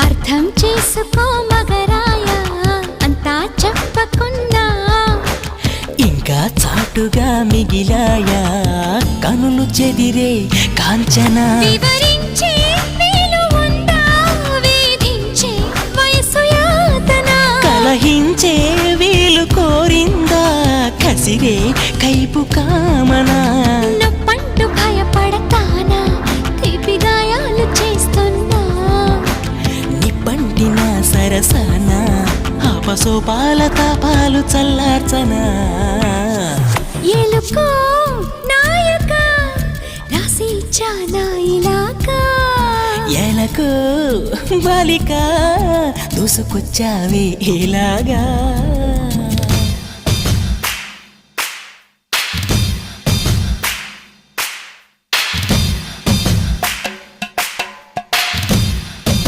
అర్థం చేసుకో మగరాయ అంతా చెప్పకున్నా ఇంకా చాటుగా మిగిలాయా? కనులు చెదిరే కాంచన. వివరించే కలహించే వీలు కోరిందా? కసిరే కైపు కామనా? సరసన ఆపసోపాల తాపాలు చల్లార్చనా? ఎలుకో నాయక బాలిక దూసుకొచ్చావే ఇలాగా?